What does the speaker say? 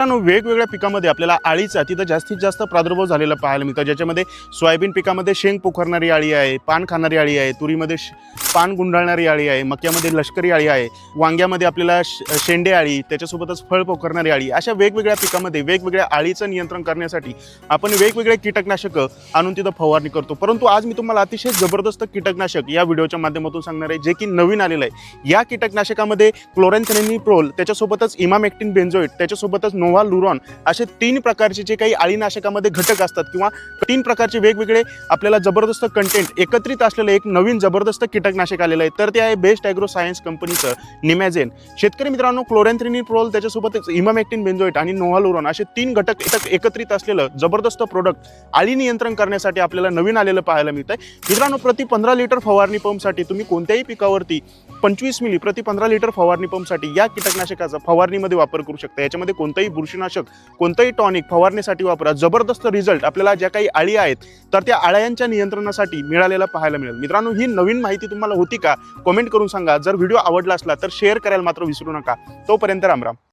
मित्रांनो वेगवेगळ्या पिकामध्ये आपल्याला आळीचा तिथं जास्तीत जास्त प्रादुर्भाव झालेला पाहायला मिळतो. ज्याच्यामध्ये सोयाबीन पिकामध्ये शेंग पोखरणारी आळी आहे पान खाणारी आळी आहे तुरीमध्ये पान गुंडाळणारी आळी आहे मक्यामध्ये लष्करी आळी आहे वांग्यामध्ये आपल्याला श- शेंडे आळी त्याच्यासोबतच फळ पोखरणारी आळी अशा वेगवेगळ्या पिकामध्ये वेगवेगळ्या आळीचं नियंत्रण करण्यासाठी आपण वेगवेगळे कीटकनाशकं आणून तिथं फवारणी करतो. परंतु आज मी तुम्हाला अतिशय जबरदस्त कीटकनाशक या व्हिडिओच्या माध्यमातून सांगणार आहे जे की नवीन आलेलं आहे. या कीटकनाशकामध्ये क्लोरॅन्थेनिप्रोल त्याच्यासोबतच इमामेक्टिन बेन्झोइट त्याच्यासोबतच किंवा लुरॉन असे तीन प्रकारचे जे काही अळीनाशकामध्ये घटक असतात किंवा तीन प्रकारचे वेगवेगळे आपल्याला जबरदस्त कंटेंट एकत्रित असलेलं एक नवीन जबरदस्त कीटकनाशक आलेलं आहे. तर ते आहे बेस्ट ॲग्रो सायन्स कंपनीचं निमॅझेन शेतकरी मित्रांनो क्लोरॅन्थ्रिनिप्रोल त्याच्यासोबतच इमामॅक्टिन बेन्झोइट आणि नोव्हा लुरॉन असे तीन घटक एकत्रित असलेलं जबरदस्त प्रोडक्ट आळी नियंत्रण करण्यासाठी आपल्याला नवीन आलेलं पाहायला मिळतंय. मित्रांनो प्रति पंधरा लिटर फवारणी पंपसाठी तुम्ही कोणत्याही पिकावरती पंचवीस मिली प्रति पंधरा लिटर फवारणी पंपसाठी या कीटकनाशकाचा फवारणीमध्ये वापर करू शकता. याच्यामध्ये कोणतंही बुरशीनाशक कोणतंही टॉनिक फवारणीसाठी वापरा. जबरदस्त रिझल्ट आपल्याला ज्या काही आळी आहेत तर त्या आळ्यांच्या नियंत्रणासाठी मिळालेला पाहायला मिळेल. मित्रांनो ही नवीन माहिती तुम्हाला होती का? कमेंट करून सांगा. जर व्हिडिओ आवडला असला तर शेअर करायला मात्र विसरू नका. तोपर्यंत रामराम